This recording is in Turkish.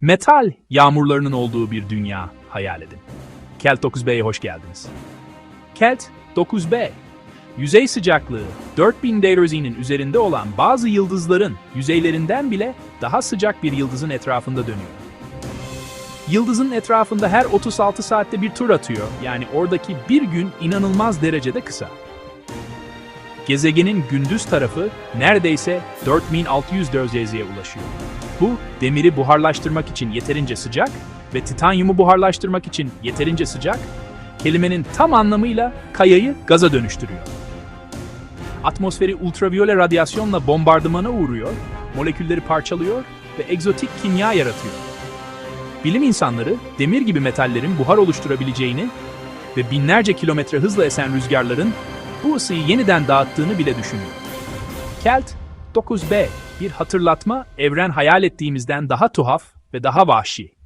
Metal yağmurlarının olduğu bir dünya hayal edin. Kelt 9B'ye hoş geldiniz. Kelt 9B, yüzey sıcaklığı 4000 Deirzi'nin üzerinde olan bazı yıldızların yüzeylerinden bile daha sıcak bir yıldızın etrafında dönüyor. Yıldızın etrafında her 36 saatte bir tur atıyor, yani oradaki bir gün inanılmaz derecede kısa. Gezegenin gündüz tarafı neredeyse 4600 dereceye ulaşıyor. Bu, demiri buharlaştırmak için yeterince sıcak ve titanyumu buharlaştırmak için yeterince sıcak, kelimenin tam anlamıyla kayayı gaza dönüştürüyor. Atmosferi ultraviyole radyasyonla bombardımana uğruyor, molekülleri parçalıyor ve egzotik kimya yaratıyor. Bilim insanları demir gibi metallerin buhar oluşturabileceğini ve binlerce kilometre hızla esen rüzgarların bu ısıyı yeniden dağıttığını bile düşünüyor. Kelt 9b bir hatırlatma evren hayal ettiğimizden daha tuhaf ve daha vahşi.